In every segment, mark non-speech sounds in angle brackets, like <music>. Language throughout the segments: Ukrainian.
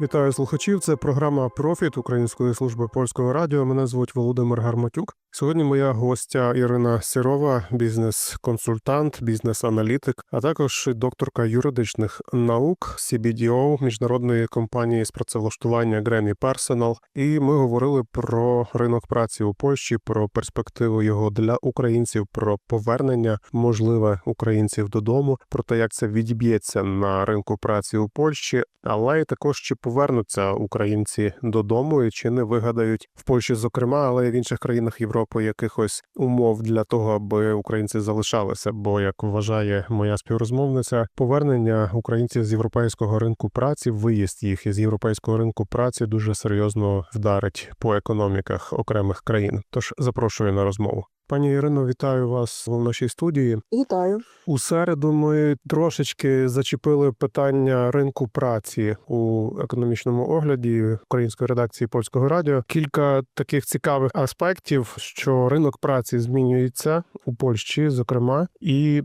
Вітаю слухачів. Це програма Профіт Української служби польського радіо. Мене звуть Володимир Гарматюк. Сьогодні моя гостя Ірина Сірова, бізнес-консультант, бізнес-аналітик, а також докторка юридичних наук CBDO міжнародної компанії з працевлаштування Grammy Personal. І ми говорили про ринок праці у Польщі, про перспективу його для українців, про повернення можливе українців додому, про те, як це відіб'ється на ринку праці у Польщі, але й також чи повернуться українці додому і чи не вигадають в Польщі, зокрема, але й в інших країнах Європи якихось умов для того, аби українці залишалися. Бо як вважає моя співрозмовниця, повернення українців з європейського ринку праці, виїзд їх із європейського ринку праці дуже серйозно вдарить по економіках окремих країн. Тож запрошую на розмову. Пані Ірино, вітаю вас в нашій студії. Вітаю. У середу ми трошечки зачепили питання ринку праці у економічному огляді української редакції польського радіо. Кілька таких цікавих аспектів, що ринок праці змінюється у Польщі, зокрема, і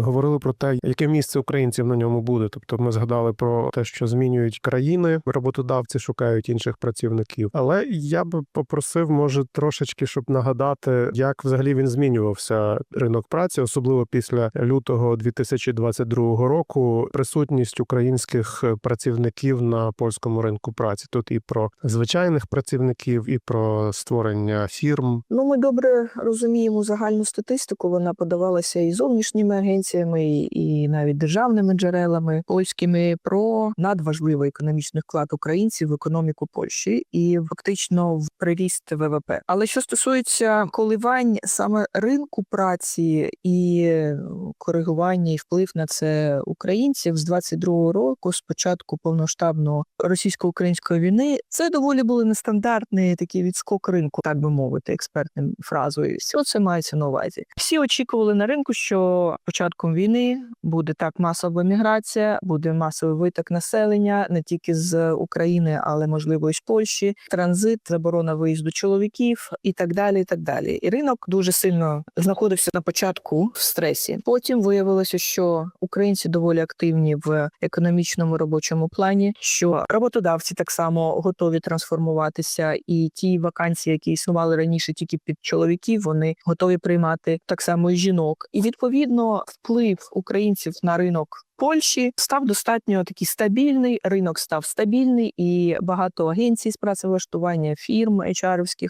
говорили про те, яке місце українців на ньому буде. Тобто, ми згадали про те, що змінюють країни, роботодавці шукають інших працівників. Але я би попросив, може, трошечки, щоб нагадати, як взагалі він змінювався ринок праці, особливо після лютого 2022 року. Присутність українських працівників на польському ринку праці. Тут і про звичайних працівників, і про створення фірм. Ну, ми добре розуміємо загальну статистику. Вона подавалася і зовнішніми агенціями, і навіть державними джерелами польськими про надважливий економічний вклад українців в економіку Польщі і фактично в приріст ВВП. Але що стосується коливань саме ринку праці і е, коригування і вплив на це українців з 22-го року, з початку повноштабного російсько-української війни, це доволі були нестандартний такий відскок ринку, так би мовити, експертним фразою. Що це мається на увазі? Всі очікували на ринку, що початком війни буде так масова міграція, буде масовий виток населення не тільки з України, але можливо і з Польщі, транзит, заборона виїзду чоловіків і так далі. І так далі. І ринок дуже сильно знаходився на початку в стресі. Потім виявилося, що українці доволі активні в економічному робочому плані, що роботодавці так само готові трансформуватися, і ті вакансії, які існували раніше тільки під чоловіків, вони готові приймати так само і жінок. І відповідно вплив українців на ринок. Польщі став достатньо такий стабільний. Ринок став стабільний, і багато агенцій з працевлаштування фірм HR-овських,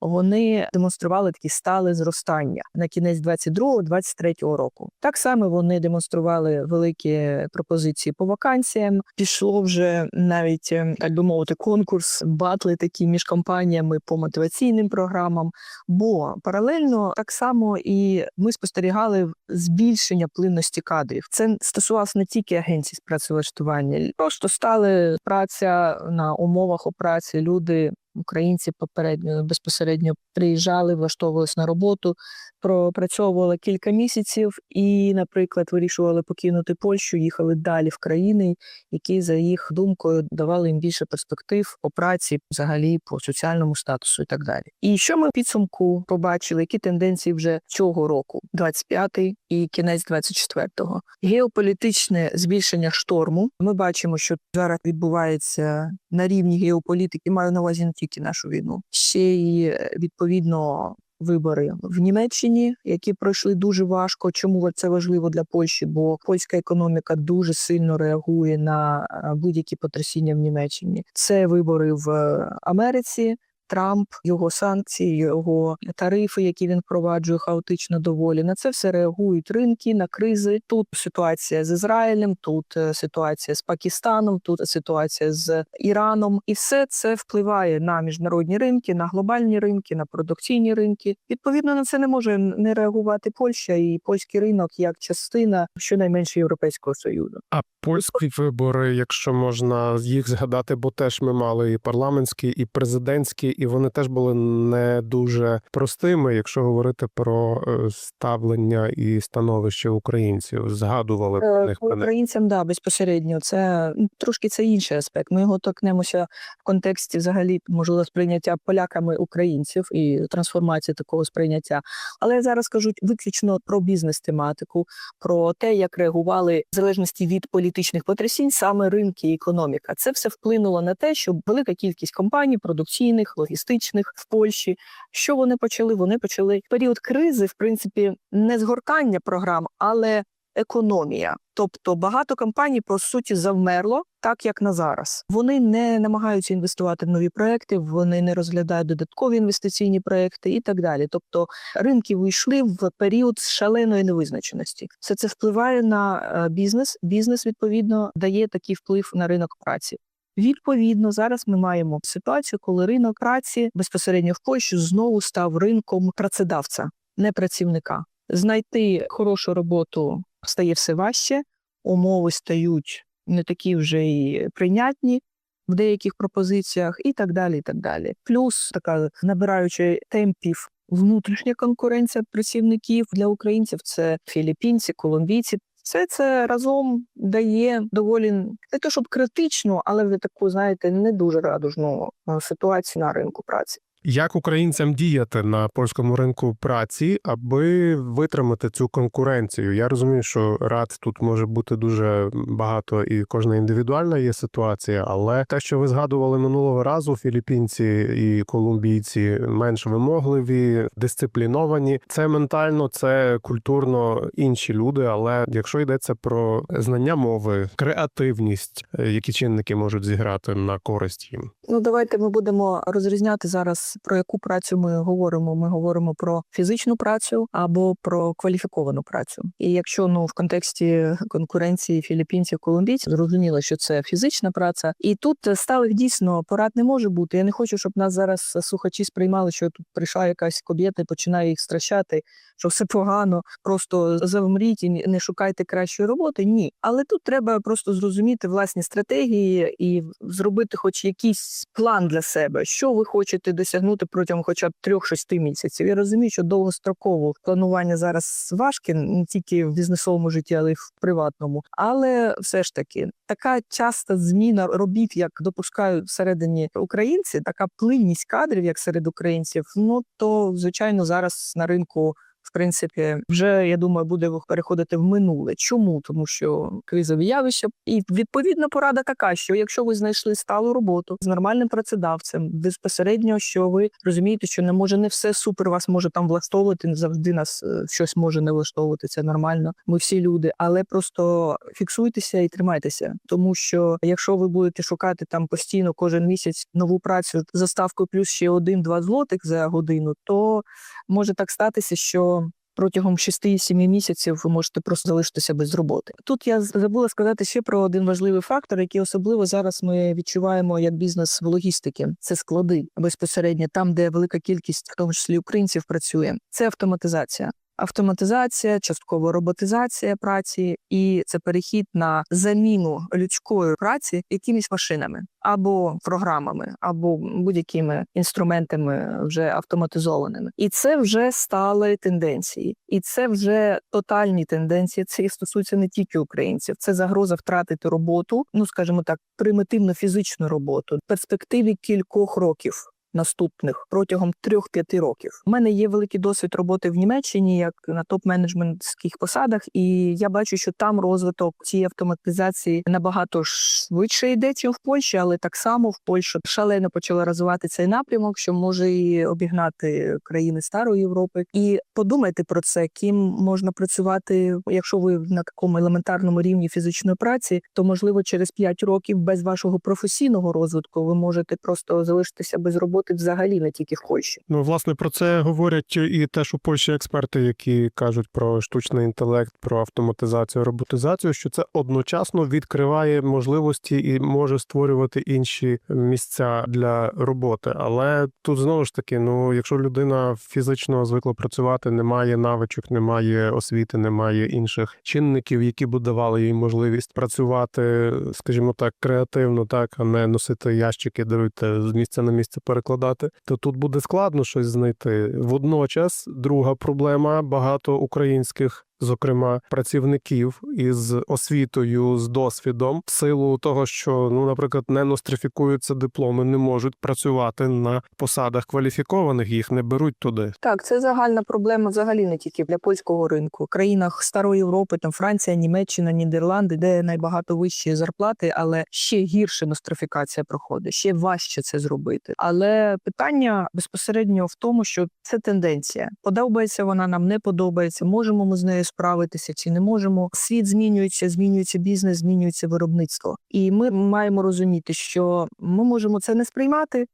вони демонстрували такі стале зростання на кінець 22-23 року. Так само вони демонстрували великі пропозиції по вакансіям. Пішло вже навіть так би мовити конкурс, батли такі між компаніями по мотиваційним програмам. Бо паралельно так само і ми спостерігали збільшення плинності кадрів. Це стосувалося не тільки агенції з працевлаштування, просто стали праця на умовах праці. Люди, українці попередньо безпосередньо приїжджали, влаштовувалися на роботу, пропрацьовували кілька місяців і, наприклад, вирішували покинути Польщу, їхали далі в країни, які за їх думкою давали їм більше перспектив по праці, взагалі по соціальному статусу і так далі. І що ми в підсумку побачили, які тенденції вже цього року, 25-й і кінець 24-го. Геополітичне збільшення шторму. Ми бачимо, що зараз відбувається на рівні геополітики. Маю на увазі не тільки нашу війну, ще й е, відповідно. Вибори в Німеччині, які пройшли дуже важко. Чому це важливо для Польщі? Бо польська економіка дуже сильно реагує на е, будь-які потрясіння в Німеччині. Це вибори в е, Америці. Трамп, його санкції, його тарифи, які він впроваджує хаотично доволі. На це все реагують ринки на кризи. Тут ситуація з Ізраїлем, тут е, ситуація з Пакистаном, тут ситуація з Іраном, і все це впливає на міжнародні ринки, на глобальні ринки, на продукційні ринки. Відповідно на це не може не реагувати Польща і польський ринок як частина щонайменше європейського союзу. А польські вибори, якщо можна їх згадати, бо теж ми мали і парламентські, і президентські, і вони теж були не дуже простими, якщо говорити про е, ставлення і становище українців. Згадували про Е, них українцям, да, безпосередньо. Це трошки це інший аспект. Ми його торкнемося в контексті взагалі можливо сприйняття поляками українців і трансформації такого сприйняття. Але я зараз кажу виключно про бізнес-тематику, про те, як реагували в залежності від політичних потрясінь саме ринки і економіка. Це все вплинуло на те, що велика кількість компаній продукційних, логістичних в Польщі. Що вони почали? Вони почали період кризи, в принципі, не згортання програм, але економія. Тобто багато компаній по суті завмерло, так як на зараз. Вони не намагаються інвестувати в нові проекти, вони не розглядають додаткові інвестиційні проекти і так далі. Тобто ринки вийшли в період шаленої невизначеності. Все це впливає на е, бізнес. Бізнес відповідно дає такий вплив на ринок праці. Відповідно, зараз ми маємо ситуацію, коли ринок праці безпосередньо в Польщі знову став ринком працедавця, не працівника. Знайти хорошу роботу стає все важче, умови стають не такі вже і прийнятні в деяких пропозиціях, і так далі. і так далі. Плюс така набираючи темпів. Внутрішня конкуренція працівників для українців це філіппінці, колумбійці. Все це разом дає доволі не то, щоб критичну, але ви таку, знаєте, не дуже радужну е, ситуацію на ринку праці. Як українцям діяти на польському ринку праці, аби витримати цю конкуренцію? Я розумію, що рад тут може бути дуже багато, і кожна індивідуальна є ситуація, але те, що ви згадували минулого разу, філіппінці і колумбійці менш вимогливі, дисципліновані. Це ментально, це культурно інші люди. Але якщо йдеться про знання мови, креативність, е, які чинники можуть зіграти на користь їм? Ну, давайте ми будемо розрізняти зараз про яку працю ми говоримо. Ми говоримо про фізичну працю або про кваліфіковану працю. І якщо ну в контексті конкуренції філіппінців, колумбійців, зрозуміло, що це фізична праця, і тут сталих дійсно порад не може бути. Я не хочу, щоб нас зараз слухачі сприймали, що тут прийшла якась кобєта і починає їх стращати, що все погано, просто завмріть і не шукайте кращої роботи. Ні, але тут треба просто зрозуміти власні стратегії і зробити, хоч якийсь план для себе, що ви хочете досягнути протягом хоча б трьох-шести місяців. Я розумію, що довгостроково планування зараз важке не тільки в бізнесовому житті, але й в приватному. Але все ж таки така часта зміна робіт, як допускають всередині українці, така плинність кадрів, як серед українців. Ну то звичайно зараз на ринку. Принципі, вже я думаю, буде переходити в минуле. Чому? Тому що кризові явища, і відповідна порада така, що якщо ви знайшли сталу роботу з нормальним працедавцем, безпосередньо, що ви розумієте, що не може не все супер вас може там влаштовувати. Не завжди нас е, щось може не влаштовувати. Це нормально. Ми всі люди, але просто фіксуйтеся і тримайтеся, тому що якщо ви будете шукати там постійно кожен місяць нову працю за ставкою плюс ще один-два злотих за годину, то може так статися, що протягом 6-7 місяців ви можете просто залишитися без роботи. Тут я забула сказати ще про один важливий фактор, який особливо зараз ми відчуваємо як бізнес в логістики. Це склади безпосередньо там, де велика кількість, в тому числі українців, працює. Це автоматизація. Автоматизація, частково роботизація праці, і це перехід на заміну людської праці якимись машинами або програмами, або будь-якими інструментами вже автоматизованими. І це вже стали тенденції, і це вже тотальні тенденції. Це стосується не тільки українців. Це загроза втратити роботу, ну скажімо так, примітивно фізичну роботу в перспективі кількох років наступних протягом 3-5 років. У мене є великий досвід роботи в Німеччині, як на топ-менеджментських посадах, і я бачу, що там розвиток цієї автоматизації набагато швидше йде, ніж в Польщі, але так само в Польщі шалено почала розвивати цей напрямок, що може і обігнати країни старої Європи. І подумайте про це, ким можна працювати, якщо ви на такому елементарному рівні фізичної праці, то можливо через 5 років без вашого професійного розвитку ви можете просто залишитися без роботи взагалі не тільки Польщі. Ну, власне, про це говорять і теж у Польщі експерти, які кажуть про штучний інтелект, про автоматизацію, роботизацію, що це одночасно відкриває можливості і може створювати інші місця для роботи. Але тут знову ж таки, ну якщо людина фізично звикла працювати, немає навичок, немає освіти, немає інших чинників, які б давали їй можливість працювати, скажімо так, креативно, так а не носити ящики, даруйте з місця на місце перекладати викладати, то тут буде складно щось знайти. Водночас, друга проблема багато українських. Зокрема, працівників із освітою, з досвідом, в силу того, що ну, наприклад, не нострифікуються дипломи, не можуть працювати на посадах кваліфікованих, їх не беруть туди. Так, це загальна проблема взагалі не тільки для польського ринку. В країнах Старої Європи, там Франція, Німеччина, Нідерланди, де найбагато вищі зарплати, але ще гірше нострифікація проходить, ще важче це зробити. Але питання безпосередньо в тому, що це тенденція. Подобається вона нам, не подобається. Можемо ми з нею справитися чи не можемо. Світ змінюється, змінюється бізнес, змінюється виробництво. І ми маємо розуміти, що ми можемо це не сприймати,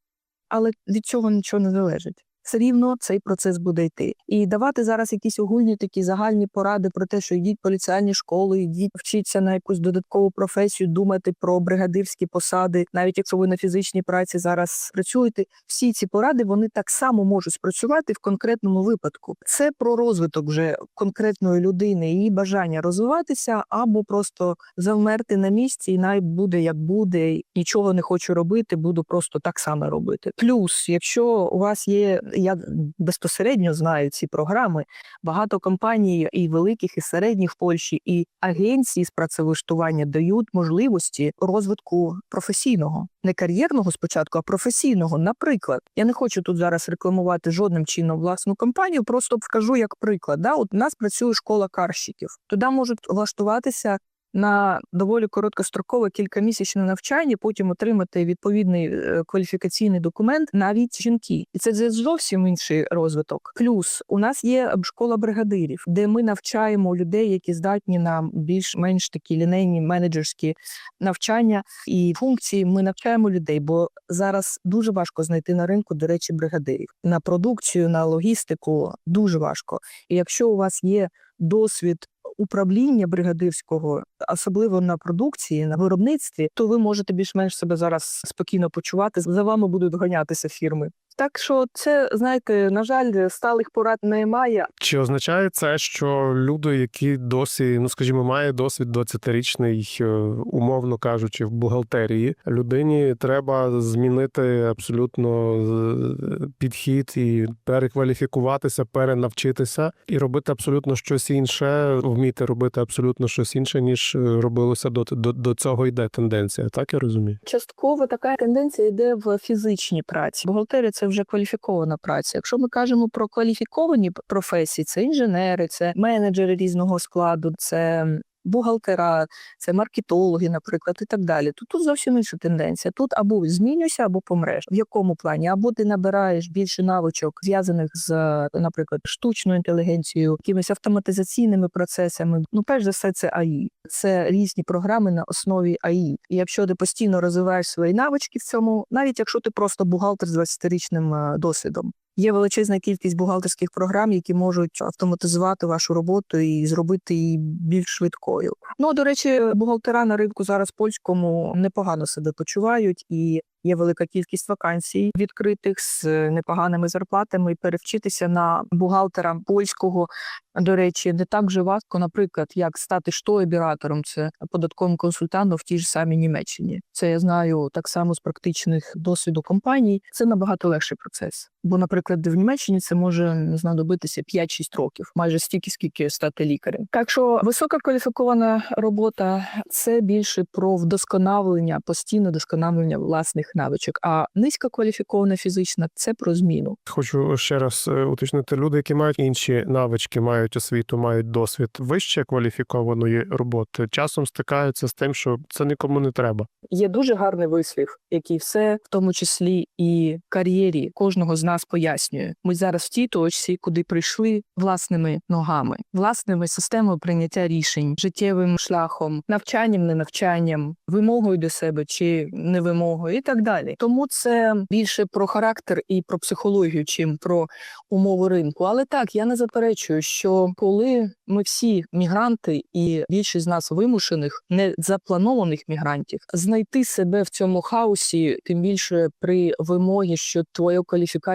але від цього нічого не залежить. Все рівно цей процес буде йти. І давати зараз якісь огульні такі загальні поради про те, що йдіть в поліціальні школи, йдіть вчіться на якусь додаткову професію, думати про бригадирські посади, навіть якщо ви на фізичній праці зараз працюєте. Всі ці поради вони так само можуть спрацювати в конкретному випадку. Це про розвиток вже конкретної людини, її бажання розвиватися або просто завмерти на місці, і навіть буде як буде, нічого не хочу робити, буду просто так само робити. Плюс, якщо у вас є, я безпосередньо знаю ці програми, багато компаній і великих, і середніх в Польщі, і агенції з працевлаштування дають можливості розвитку професійного, не кар'єрного спочатку, а професійного. Наприклад, я не хочу тут зараз рекламувати жодним чином власну компанію, просто вкажу як приклад. Да, от у нас працює школа карщиків. Туди можуть влаштуватися на доволі короткострокове кількамісячне навчання, потім отримати відповідний е, кваліфікаційний документ навіть жінки, і це зовсім інший розвиток. Плюс у нас є школа бригадирів, де ми навчаємо людей, які здатні на більш-менш такі лінейні менеджерські навчання і функції. Ми навчаємо людей, бо зараз дуже важко знайти на ринку, до речі, бригадирів на продукцію, на логістику дуже важко. І якщо у вас є досвід управління бригадирського, особливо на продукції, на виробництві, то ви можете більш-менш себе зараз спокійно почувати. За вами будуть ганятися фірми. Так що це знаєте, на жаль, сталих порад немає. Чи означає це, що люди, які досі, ну скажімо, мають досвід 20-річний, е, умовно кажучи, в бухгалтерії, людині треба змінити абсолютно е, підхід і перекваліфікуватися, перенавчитися і робити абсолютно щось інше, вміти робити абсолютно щось інше, ніж е, робилося до, до, до цього йде тенденція. Так я розумію. Частково така тенденція йде в фізичній праці. Бухгалтерія це вже кваліфікована праця. Якщо ми кажемо про кваліфіковані професії, це інженери, це менеджери різного складу, це бухгалтера, це маркетологи, наприклад, і так далі. То тут зовсім інша тенденція. Тут або змінюйся, або помреш. В якому плані? Або ти набираєш більше навичок, зв'язаних з, наприклад, штучною інтелігенцією, якимись автоматизаційними процесами. Ну, перш за все, це АІ. Це різні програми на основі АІ. І якщо ти постійно розвиваєш свої навички в цьому, навіть якщо ти просто бухгалтер з 20-річним е, досвідом. Є величезна кількість бухгалтерських програм, які можуть автоматизувати вашу роботу і зробити її більш швидкою. Ну до речі, бухгалтера на ринку зараз польському непогано себе почувають і. Є велика кількість вакансій відкритих з непоганими зарплатами. Перевчитися на бухгалтера польського, до речі, не так же важко, наприклад, як стати штоебіратором, це податковим консультантом в тій ж самій Німеччині. Це я знаю так само з практичних досвіду компаній. Це набагато легший процес. Бо, наприклад, в Німеччині це може знадобитися 5-6 років, майже стільки, скільки стати лікарем. Так що висока кваліфікована робота це більше про вдосконалення, постійне вдосконалення власних навичок. А низькокваліфікована фізична це про зміну. Хочу ще раз е, уточнити: люди, які мають інші навички, мають освіту, мають досвід вище кваліфікованої роботи, часом стикаються з тим, що це нікому не треба. Є дуже гарний вислів, який все, в тому числі і кар'єрі кожного з нас пояснює. Ми зараз в тій точці, куди прийшли власними ногами, власними системою прийняття рішень, життєвим шляхом, навчанням, не навчанням, вимогою до себе чи не вимогою, і так далі. Тому це більше про характер і про психологію, чим про умови ринку. Але так я не заперечую, що коли ми всі мігранти, і більшість з нас вимушених, не запланованих мігрантів, знайти себе в цьому хаосі, тим більше при вимогі, що твою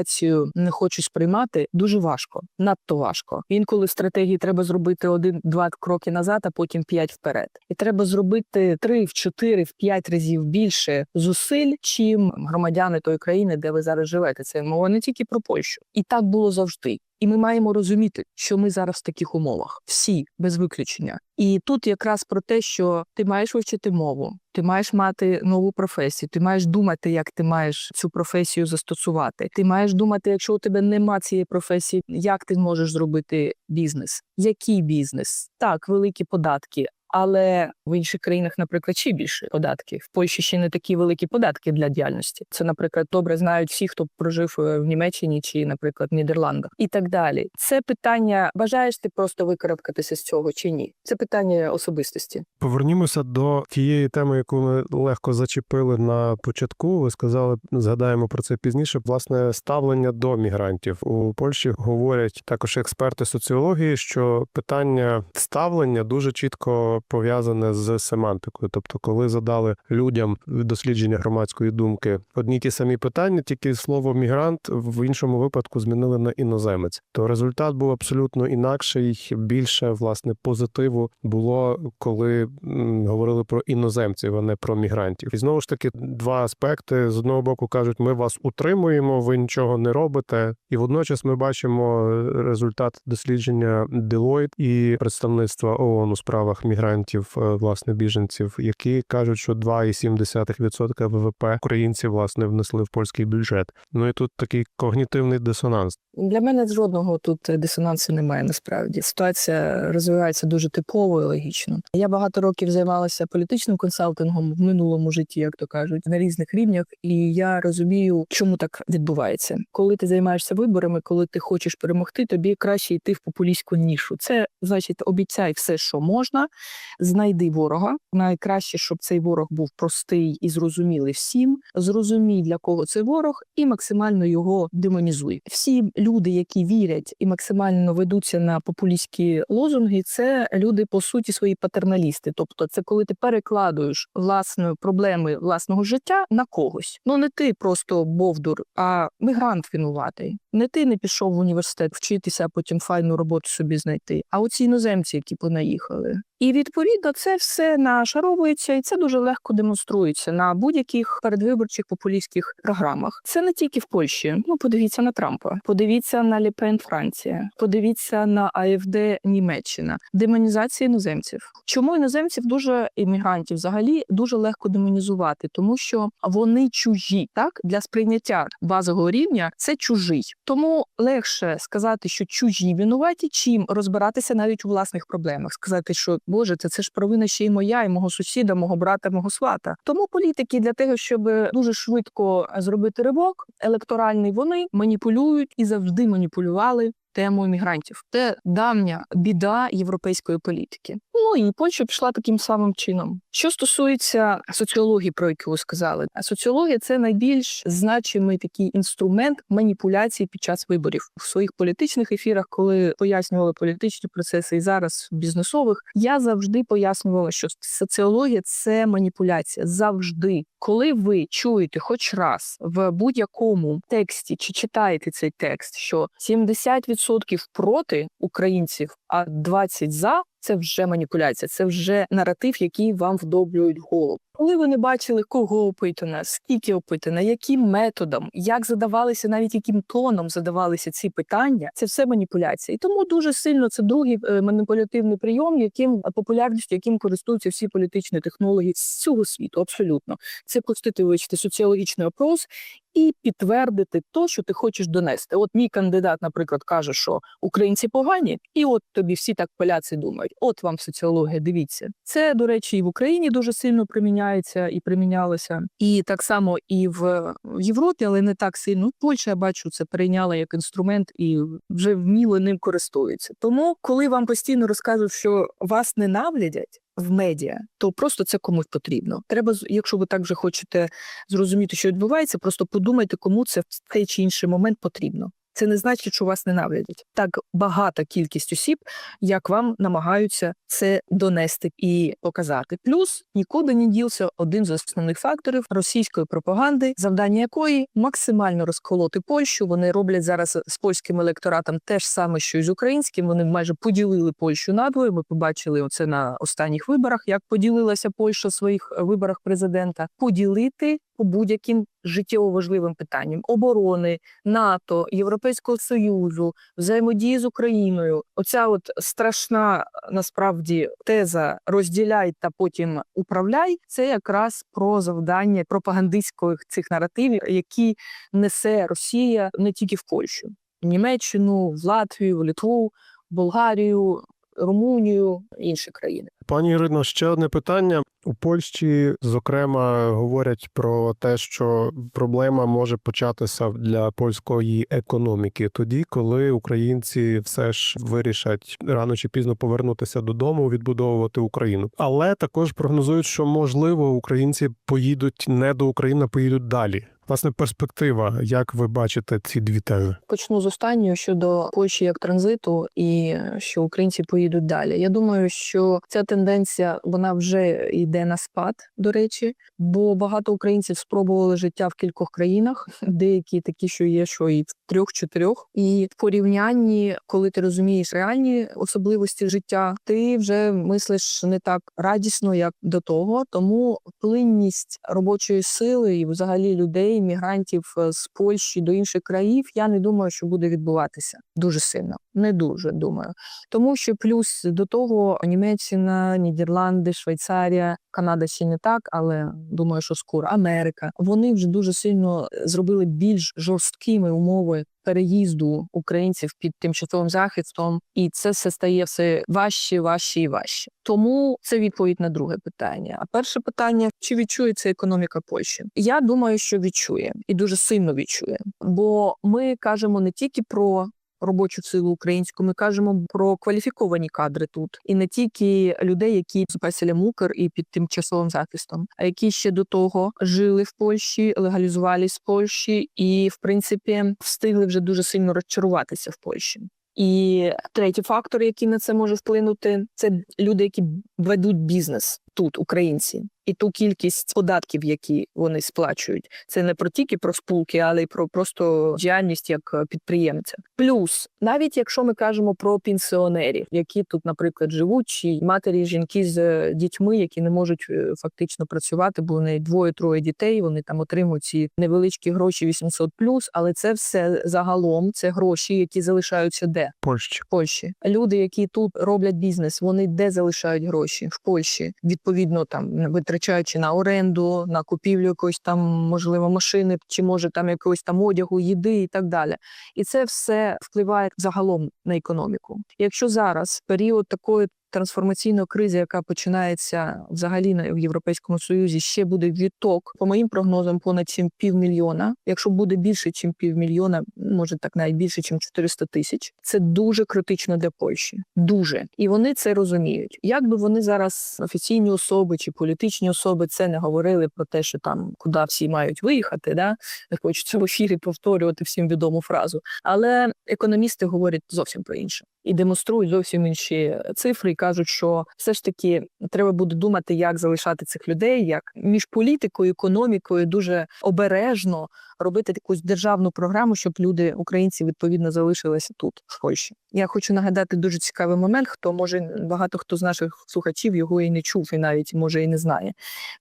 кваліфікацію не хочуть сприймати, дуже важко, надто важко. Інколи стратегії треба зробити один-два кроки назад, а потім п'ять вперед. І треба зробити три, в чотири, в п'ять разів більше зусиль, чим громадяни тої країни, де ви зараз живете. Це мова не тільки про Польщу, і так було завжди. І ми маємо розуміти, що ми зараз в таких умовах, всі без виключення. І тут якраз про те, що ти маєш вивчити мову, ти маєш мати нову професію, ти маєш думати, як ти маєш цю професію застосувати. Ти маєш думати, якщо у тебе нема цієї професії, як ти можеш зробити бізнес, який бізнес, так, великі податки. Але в інших країнах, наприклад, ще більше податки. В Польщі ще не такі великі податки для діяльності. Це, наприклад, добре знають всі, хто прожив е, в Німеччині чи, наприклад, в Нідерландах, і так далі. Це питання: бажаєш ти просто викарабкатися з цього чи ні? Це питання особистості. Повернімося до тієї теми, яку ми легко зачепили на початку. Ви сказали, згадаємо про це пізніше. Власне, ставлення до мігрантів у Польщі говорять також експерти соціології, що питання ставлення дуже чітко пов'язане з семантикою. Тобто, коли задали людям дослідження громадської думки одні ті самі питання, тільки слово мігрант в іншому випадку змінили на іноземець. То результат був абсолютно інакший. Більше власне позитиву було, коли говорили про іноземців, а не про мігрантів. І знову ж таки, два аспекти з одного боку кажуть, ми вас утримуємо, ви нічого не робите. І водночас ми бачимо результат дослідження Deloitte і представництва ООН у справах мігрантів, е, власне, біженців, які кажуть, що 2,7% ВВП українці власне внесли в польський бюджет. Ну і тут такий когнітивний дисонанс. Для мене жодного тут е, дисонансу немає. Насправді ситуація розвивається дуже типово і логічно. Я багато років займалася політичним консалтингом в минулому житті, як то кажуть, на різних рівнях, і я розумію, чому так відбувається. Коли ти займаєшся виборами, коли ти хочеш перемогти, тобі краще йти в популістську нішу. Це значить, обіцяй все, що можна, знайди ворога. Найкраще, щоб цей ворог був простий і зрозумілий всім. Зрозумій для кого це ворог, і максимально його демонізуй. Всі люди, які вірять і максимально ведуться на популістські лозунги, це люди по суті свої патерналісти. Тобто, це коли ти перекладуєш власне проблеми власного життя на когось. Ну не ти просто бовдур, а мігрант винуватий. Не ти не пішов в університет вчитися, а потім файну роботу собі знайти. А оці іноземці, які понаїхали. І відповідно це все нашаровується, і це дуже легко демонструється на будь-яких передвиборчих популістських програмах. Це не тільки в Польщі. Ну подивіться на Трампа, подивіться на Ліпен Франція, подивіться на АФД Німеччина, демонізація іноземців. Чому іноземців дуже іммігрантів взагалі дуже легко демонізувати, тому що вони чужі, так для сприйняття базового рівня це чужий. Тому легше сказати, що чужі винуваті, чим розбиратися навіть у власних проблемах, сказати, що Боже, це, це ж провина ще й моя, і мого сусіда, мого брата, мого свата. Тому політики для того, щоб дуже швидко зробити ривок електоральний, вони маніпулюють і завжди маніпулювали. Темою мігрантів це давня біда європейської політики. Ну і Польща пішла таким самим чином. Що стосується соціології, про яку ви сказали, соціологія це найбільш значимий такий інструмент маніпуляції під час виборів в своїх політичних ефірах, коли пояснювали політичні процеси і зараз бізнесових. Я завжди пояснювала, що соціологія це маніпуляція завжди. Коли ви чуєте хоч раз в будь-якому тексті чи читаєте цей текст, що 70% проти українців, а 20% за. Це вже маніпуляція, це вже наратив, який вам вдоблюють голову. Коли ви не бачили, кого опитано, скільки опитано, яким методом, як задавалися, навіть яким тоном задавалися ці питання, це все маніпуляція. І тому дуже сильно це другий е, маніпулятивний прийом, яким популярністю, яким користуються всі політичні технології з цього світу. Абсолютно, це пустити вивчити соціологічний опрос і підтвердити то, що ти хочеш донести. От мій кандидат, наприклад, каже, що українці погані, і от тобі всі так поляці думають. От вам соціологія, дивіться. Це, до речі, і в Україні дуже сильно приміняється і примінялося, і так само і в Європі, але не так сильно. Польща я бачу, це перейняла як інструмент і вже вміло ним користується. Тому, коли вам постійно розказують, що вас ненавидять. В медіа, то просто це комусь потрібно. Треба, якщо ви так вже хочете зрозуміти, що відбувається, просто подумайте, кому це в цей чи інший момент потрібно. Це не значить, що вас ненавидять. Так багата кількість осіб, як вам намагаються це донести і показати. Плюс нікуди не дівся один з основних факторів російської пропаганди, завдання якої максимально розколоти Польщу. Вони роблять зараз з польським електоратом те ж саме, що й з українським. Вони майже поділили Польщу надвоє. Ми побачили оце на останніх виборах, як поділилася Польща в своїх е, виборах президента. Поділити по будь-яким життєво важливим питанням оборони, НАТО, Європейського союзу, взаємодії з Україною. Оця от страшна насправді теза розділяй та потім управляй. Це якраз про завдання пропагандистських цих наративів, які несе Росія не тільки в Польщу, в Німеччину, в Латвію, в Литву, Болгарію, Румунію, інші країни. Пані Ірино, ще одне питання. У Польщі, зокрема, говорять про те, що проблема може початися для польської економіки тоді, коли українці все ж вирішать рано чи пізно повернутися додому, відбудовувати Україну. Але також прогнозують, що можливо українці поїдуть не до України, а поїдуть далі. Власне, перспектива, як ви бачите ці дві тези? Почну з останнього щодо Польщі як транзиту, і що українці поїдуть далі. Я думаю, що ця тенденція вона вже йде на спад, до речі, бо багато українців спробували життя в кількох країнах, <laughs> деякі такі, що є, що і в трьох-чотирьох. І в порівнянні, коли ти розумієш реальні особливості життя, ти вже мислиш не так радісно, як до того. Тому плинність робочої сили і взагалі людей, мігрантів е, з Польщі до інших країв, я не думаю, що буде відбуватися дуже сильно. Не дуже думаю. Тому що плюс до того Німеччина, Нідерланди, Швейцарія, Канада ще не так, але думаю, що скоро Америка. Вони вже дуже сильно зробили більш жорсткими умови переїзду українців під тимчасовим захистом, і це все стає все важче, важче і важче. Тому це відповідь на друге питання. А перше питання: чи відчує це економіка Польщі? Я думаю, що відчує і дуже сильно відчує, бо ми кажемо не тільки про робочу силу українську. Ми кажемо про кваліфіковані кадри тут, і не тільки людей, які з Песелем Укр і під тимчасовим захистом, а які ще до того жили в Польщі, легалізувались в Польщі, і в принципі встигли вже дуже сильно розчаруватися в Польщі. І третій фактор, який на це може вплинути, це люди, які ведуть бізнес тут, українці, і ту кількість податків, які вони сплачують. Це не про тільки про спулки, але й про просто діяльність як е, підприємця. Плюс, навіть якщо ми кажемо про пенсіонерів, які тут, наприклад, живуть, чи матері, жінки з е, дітьми, які не можуть е, фактично працювати, бо вони двоє-троє дітей, вони там отримують ці невеличкі гроші 800+, але це все загалом це гроші, які залишаються де Польщі. Польщі. Люди, які тут роблять бізнес, вони де залишають гроші в Польщі. Відповідно, там витрачаючи на оренду, на купівлю якоїсь там можливо машини, чи може там якогось там одягу, їди і так далі. І це все впливає загалом на економіку. Якщо зараз період такої трансформаційної кризи, яка починається взагалі в Європейському Союзі, ще буде відток. По моїм прогнозам, понад 7 півмільйона. Якщо буде більше, ніж півмільйона, може так навіть більше, ніж 400 тисяч. Це дуже критично для Польщі. Дуже і вони це розуміють. Як би вони зараз офіційні особи чи політичні особи це не говорили про те, що там куди всі мають виїхати, да не хочеться в ефірі повторювати всім відому фразу. Але економісти говорять зовсім про інше і демонструють зовсім інші цифри, і кажуть, що все ж таки треба буде думати, як залишати цих людей, як між політикою, економікою дуже обережно робити якусь державну програму, щоб люди, українці, відповідно залишилися тут, в Польщі. Я хочу нагадати дуже цікавий момент. Хто може багато хто з наших слухачів його і не чув, і навіть може і не знає.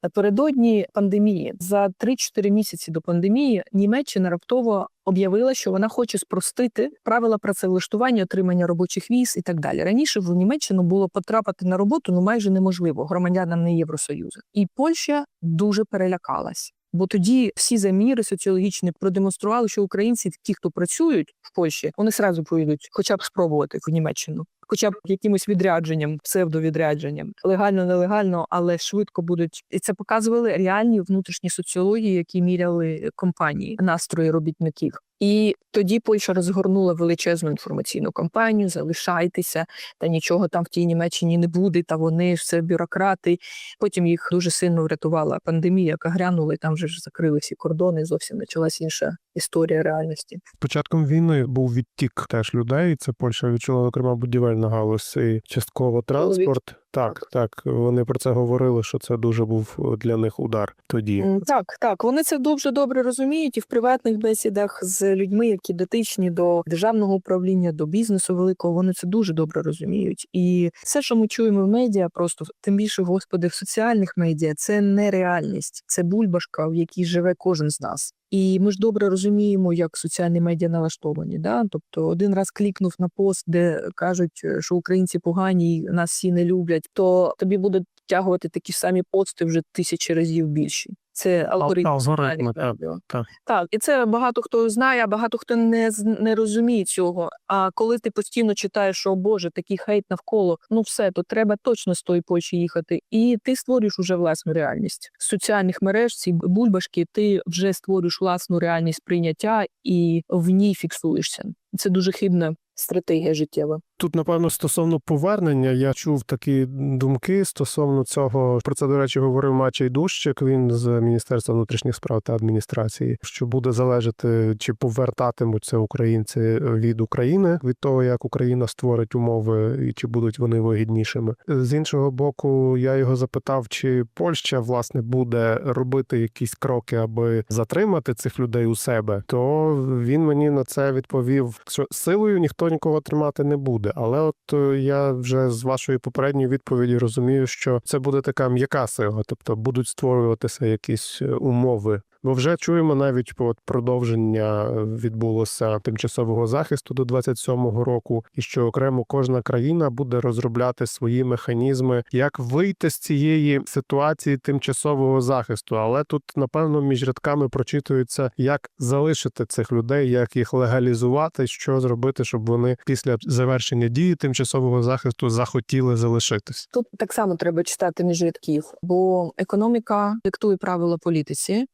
Напередодні пандемії за 3-4 місяці до пандемії Німеччина раптово об'явила, що вона хоче спростити правила працевлаштування, отримання робочих віз і так далі. Раніше в Німеччину було потрапити на роботу ну майже неможливо громадянам не Євросоюзу, і Польща дуже перелякалась. Бо тоді всі заміри соціологічні продемонстрували, що українці, ті, хто працюють в Польщі, вони сразу поїдуть, хоча б спробувати в Німеччину, хоча б якимось відрядженням, псевдовідрядженням, легально, нелегально, але швидко будуть. І це показували реальні внутрішні соціології, які міряли компанії, настрої робітників. І тоді Польща розгорнула величезну інформаційну кампанію Залишайтеся, та нічого там в тій Німеччині не буде. Та вони ж це бюрократи. Потім їх дуже сильно врятувала пандемія, яка грянула, і там вже ж закрили всі кордони. Зовсім почалась інша історія реальності. Початком війни був відтік теж людей. Це Польща відчула, зокрема, будівельна галузь і частково транспорт. Так, так. Вони про це говорили, що це дуже був для них удар тоді. Так, так, вони це дуже добре розуміють і в приватних бесідах з людьми, які дотичні до державного управління, до бізнесу великого, вони це дуже добре розуміють. І все, що ми чуємо в медіа, просто тим більше, господи, в соціальних медіа, це не реальність, це бульбашка, в якій живе кожен з нас. І ми ж добре розуміємо, як соціальні медіа налаштовані. Да? Тобто, один раз клікнув на пост, де кажуть, е, що українці погані, і нас всі не люблять, то тобі будуть втягувати такі самі пости вже тисячі разів більші. Це алгоритм алгоритми, так, так. так, і це багато хто знає, а багато хто не не розуміє цього. А коли ти постійно читаєш, що о Боже, такий хейт навколо, ну все, то треба точно з тої Польщі їхати. І ти створюєш уже власну реальність з соціальних мереж, ці бульбашки, ти вже створюєш власну реальність прийняття і в ній фіксуєшся. Це дуже хибна стратегія життєва. Тут, напевно, стосовно повернення, я чув такі думки стосовно цього. Про це, до речі, говорив Мачей Дущик. Він з Міністерства внутрішніх справ та адміністрації, що буде залежати, чи повертатимуться українці від України від того, як Україна створить умови, і чи будуть вони вигіднішими. З іншого боку, я його запитав, чи Польща власне буде робити якісь кроки, аби затримати цих людей у себе. То він мені на це відповів, що силою ніхто нікого тримати не буде. Але от е, я вже з вашої попередньої відповіді розумію, що це буде така м'яка сила, тобто будуть створюватися якісь е, умови. Бо вже чуємо навіть от продовження е, відбулося тимчасового захисту до 27-го року, і що окремо кожна країна буде розробляти свої механізми, як вийти з цієї ситуації тимчасового захисту. Але тут напевно між рядками прочитується, як залишити цих людей, як їх легалізувати, що зробити, щоб вони після завершення дії тимчасового захисту захотіли залишитись. Тут так само треба читати між рядків, бо економіка диктує правила політиці,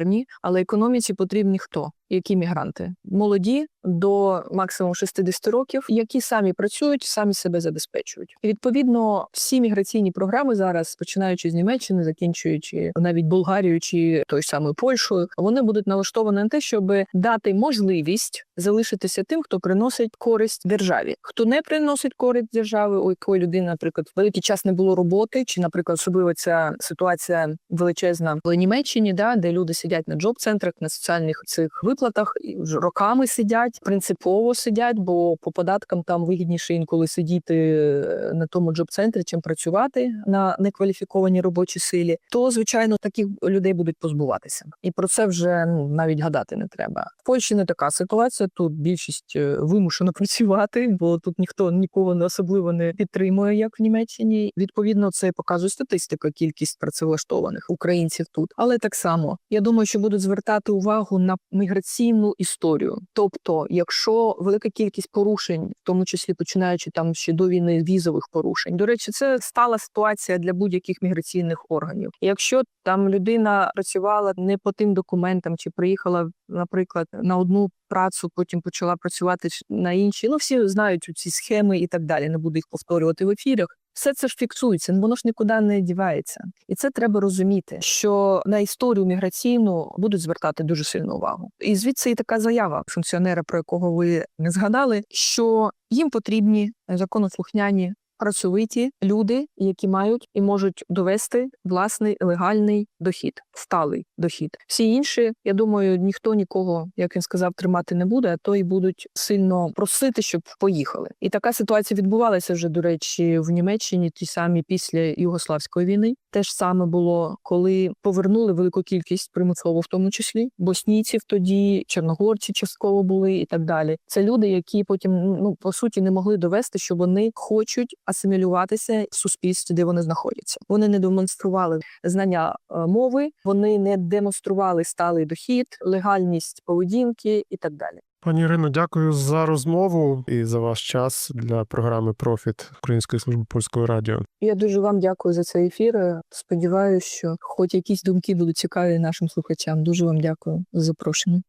кулуарні, але економіці потрібні хто? Які мігранти? Молоді до максимум 60 років, які самі працюють, самі себе забезпечують. І відповідно всі міграційні програми зараз, починаючи з Німеччини, закінчуючи навіть Болгарією чи той самою Польщею, вони будуть налаштовані на те, щоб дати можливість залишитися тим, хто приносить користь державі. Хто не приносить користь держави, у якої людини, наприклад, великий час не було роботи, чи, наприклад, особливо ця ситуація величезна в Німеччині, да, де люди сидять на джоб-центрах, на соціальних цих виплатах і вже роками сидять, принципово сидять, бо по податкам там вигідніше інколи сидіти е, на тому джоб-центрі, чим працювати на некваліфікованій робочій силі. То звичайно таких людей будуть позбуватися, і про це вже ну навіть гадати не треба. В Польщі не така ситуація. Тут більшість е, вимушена <laughs> працювати, бо тут ніхто нікого не особливо не підтримує, як в Німеччині. Відповідно, це показує статистика, кількість працевлаштованих українців тут. Але так само я думаю, що будуть звертати увагу на міграційну історію. Тобто, якщо велика кількість порушень, в тому числі починаючи там ще до війни візових порушень, до речі, це стала ситуація для будь-яких міграційних органів. Якщо там людина працювала не по тим документам, чи приїхала, наприклад, на одну працю, потім почала працювати на інші. Ну всі знають ці схеми і так далі. Не буду їх повторювати в ефірах. Все це ж фіксується, воно ж нікуди не дівається, і це треба розуміти, що на історію міграційну будуть звертати дуже сильну увагу. І звідси і така заява функціонера, про якого ви не згадали, що їм потрібні законослухняні працьовиті люди, які мають і можуть довести власний легальний дохід, сталий дохід. Всі інші, я думаю, ніхто нікого, як він сказав, тримати не буде, а то й будуть сильно просити, щоб поїхали. І така ситуація відбувалася вже, до речі, в Німеччині, ті самі після Югославської війни. Те ж саме було, коли повернули велику кількість примусово, в тому числі боснійців, тоді чорногорці частково були і так далі. Це люди, які потім ну по суті не могли довести, що вони хочуть асимілюватися в суспільстві, де вони знаходяться. Вони не демонстрували знання е, мови, вони не демонстрували сталий дохід, легальність поведінки і так далі. Пані Ірино, дякую за розмову і за ваш час для програми Профіт Української служби польського радіо. Я дуже вам дякую за цей ефір. Сподіваюся, що хоч якісь думки будуть цікаві нашим слухачам. Дуже вам дякую за запрошення.